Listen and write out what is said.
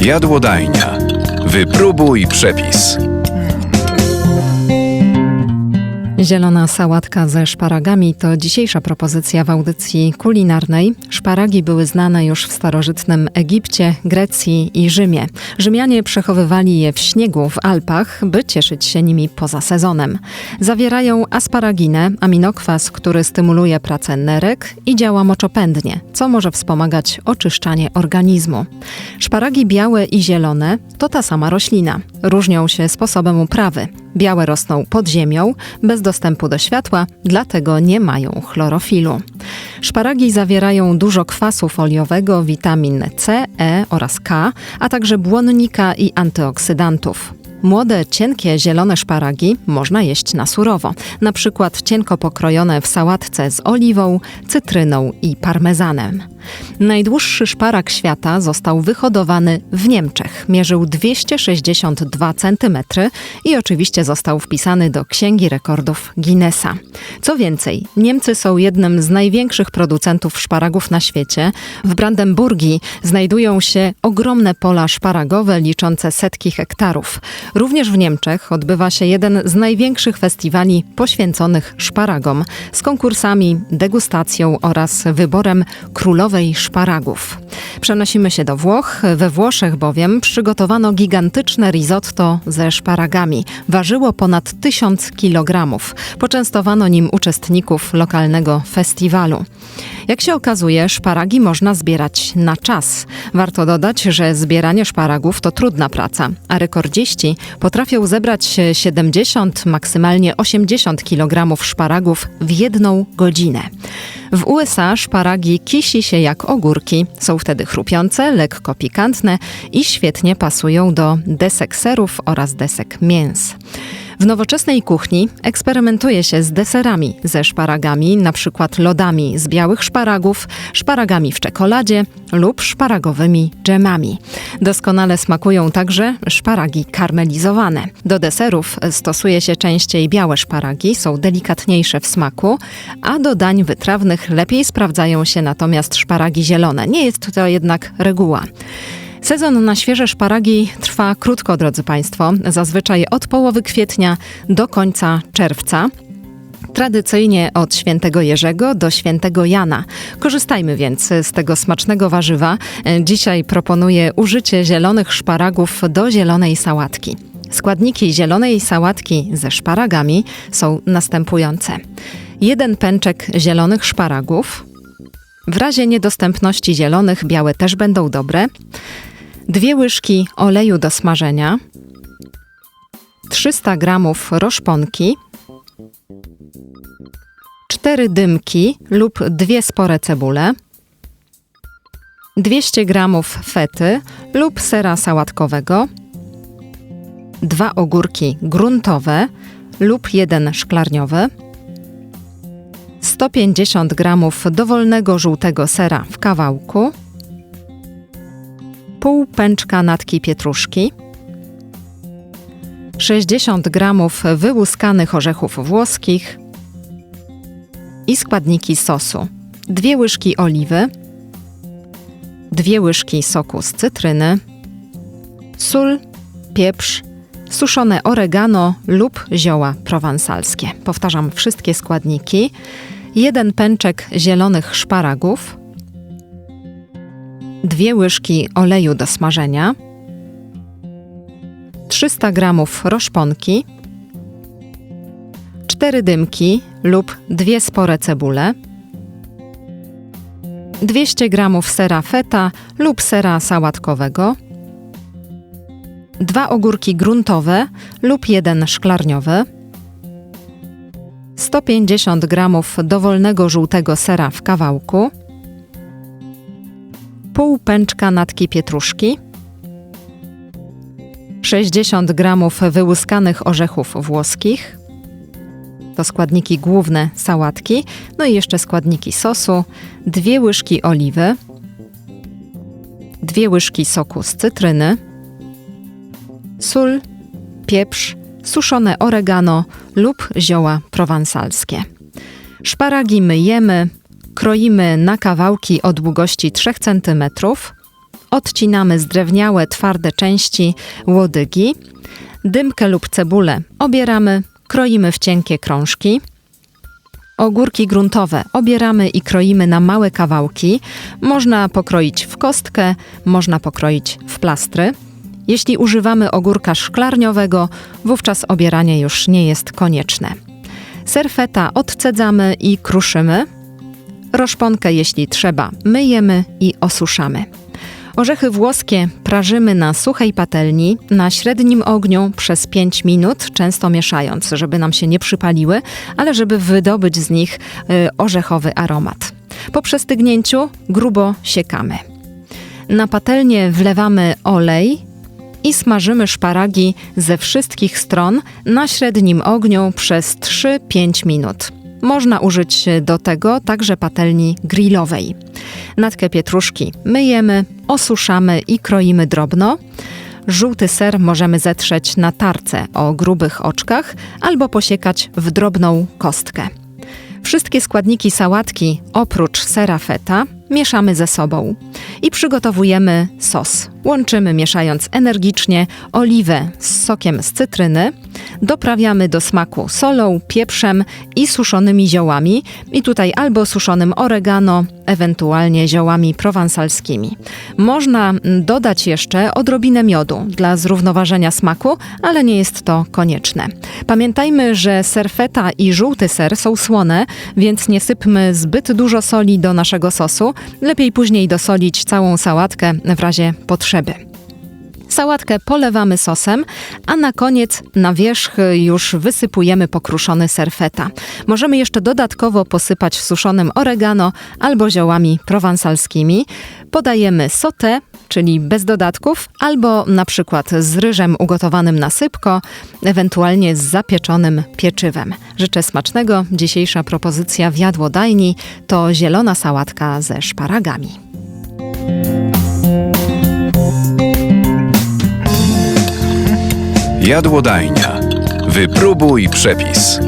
Jadłodajnia. Wypróbuj przepis. Zielona sałatka ze szparagami to dzisiejsza propozycja w audycji kulinarnej. Szparagi były znane już w starożytnym Egipcie, Grecji i Rzymie. Rzymianie przechowywali je w śniegu w Alpach, by cieszyć się nimi poza sezonem. Zawierają asparaginę, aminokwas, który stymuluje pracę nerek i działa moczopędnie, co może wspomagać oczyszczanie organizmu. Szparagi białe i zielone to ta sama roślina. Różnią się sposobem uprawy. Białe rosną pod ziemią, bez dostępu do światła, dlatego nie mają chlorofilu. Szparagi zawierają dużo kwasu foliowego, witamin C, E oraz K, a także błonnika i antyoksydantów. Młode, cienkie, zielone szparagi można jeść na surowo, na przykład cienko pokrojone w sałatce z oliwą, cytryną i parmezanem. Najdłuższy szparag świata został wyhodowany w Niemczech. Mierzył 262 cm i oczywiście został wpisany do Księgi Rekordów Guinnessa. Co więcej, Niemcy są jednym z największych producentów szparagów na świecie. W Brandenburgii znajdują się ogromne pola szparagowe liczące setki hektarów. Również w Niemczech odbywa się jeden z największych festiwali poświęconych szparagom z konkursami, degustacją oraz wyborem królowej szparagów. Przenosimy się do Włoch. We Włoszech bowiem przygotowano gigantyczne risotto ze szparagami. Ważyło ponad 1000 kg. Poczęstowano nim uczestników lokalnego festiwalu. Jak się okazuje, szparagi można zbierać na czas. Warto dodać, że zbieranie szparagów to trudna praca, a rekordziści potrafią zebrać 70, maksymalnie 80 kg szparagów w jedną godzinę. W USA szparagi kisi się jak ogórki. Są wtedy chrupiące, lekko pikantne i świetnie pasują do desek serów oraz desek mięs. W nowoczesnej kuchni eksperymentuje się z deserami ze szparagami, na przykład lodami z białych szparagów, szparagami w czekoladzie lub szparagowymi dżemami. Doskonale smakują także szparagi karmelizowane. Do deserów stosuje się częściej białe szparagi, są delikatniejsze w smaku, a do dań wytrawnych lepiej sprawdzają się natomiast szparagi zielone. Nie jest to jednak reguła. Sezon na świeże szparagi trwa krótko, drodzy Państwo, zazwyczaj od połowy kwietnia do końca czerwca. Tradycyjnie od świętego Jerzego do świętego Jana. Korzystajmy więc z tego smacznego warzywa. Dzisiaj proponuję użycie zielonych szparagów do zielonej sałatki. Składniki zielonej sałatki ze szparagami są następujące. Jeden pęczek zielonych szparagów. W razie niedostępności zielonych, białe też będą dobre dwie łyżki oleju do smażenia, 300 gramów roszponki, cztery dymki lub dwie spore cebule, 200 gramów fety lub sera sałatkowego, dwa ogórki gruntowe lub jeden szklarniowy, 150 gramów dowolnego żółtego sera w kawałku, pół pęczka natki pietruszki, 60 gramów wyłuskanych orzechów włoskich i składniki sosu. Dwie łyżki oliwy, dwie łyżki soku z cytryny, sól, pieprz, suszone oregano lub zioła prowansalskie. Powtarzam wszystkie składniki. Jeden pęczek zielonych szparagów, dwie łyżki oleju do smażenia, 300 gramów roszponki, cztery dymki lub dwie spore cebule, 200 gramów sera feta lub sera sałatkowego, dwa ogórki gruntowe lub jeden szklarniowy, 150 gramów dowolnego żółtego sera w kawałku, pół pęczka natki pietruszki, 60 gramów wyłuskanych orzechów włoskich, to składniki główne sałatki, no i jeszcze składniki sosu, dwie łyżki oliwy, dwie łyżki soku z cytryny, sól, pieprz, suszone oregano lub zioła prowansalskie. Szparagi myjemy, kroimy na kawałki o długości 3 cm, odcinamy zdrewniałe, twarde części łodygi. Dymkę lub cebulę obieramy, kroimy w cienkie krążki. Ogórki gruntowe obieramy i kroimy na małe kawałki. Można pokroić w kostkę, można pokroić w plastry. Jeśli używamy ogórka szklarniowego, wówczas obieranie już nie jest konieczne. Serfeta odcedzamy i kruszymy. Roszponkę, jeśli trzeba, myjemy i osuszamy. Orzechy włoskie prażymy na suchej patelni na średnim ogniu przez 5 minut, często mieszając, żeby nam się nie przypaliły, ale żeby wydobyć z nich y, orzechowy aromat. Po przestygnięciu grubo siekamy. Na patelnię wlewamy olej i smażymy szparagi ze wszystkich stron na średnim ogniu przez 3-5 minut. Można użyć do tego także patelni grillowej. Natkę pietruszki myjemy, osuszamy i kroimy drobno. Żółty ser możemy zetrzeć na tarce o grubych oczkach albo posiekać w drobną kostkę. Wszystkie składniki sałatki oprócz sera feta mieszamy ze sobą i przygotowujemy sos. Łączymy mieszając energicznie oliwę z sokiem z cytryny, doprawiamy do smaku solą, pieprzem i suszonymi ziołami i tutaj albo suszonym oregano, ewentualnie ziołami prowansalskimi. Można mm, dodać jeszcze odrobinę miodu dla zrównoważenia smaku, ale nie jest to konieczne. Pamiętajmy, że ser feta i żółty ser są słone, więc nie sypmy zbyt dużo soli do naszego sosu. Lepiej później dosolić całą sałatkę w razie potrzeby. Sałatkę polewamy sosem, a na koniec na wierzch już wysypujemy pokruszony ser feta. Możemy jeszcze dodatkowo posypać suszonym oregano albo ziołami prowansalskimi. Podajemy sauté, czyli bez dodatków, albo na przykład z ryżem ugotowanym na sypko, ewentualnie z zapieczonym pieczywem. Życzę smacznego. Dzisiejsza propozycja w jadłodajni to zielona sałatka ze szparagami. Jadłodajnia. Wypróbuj przepis.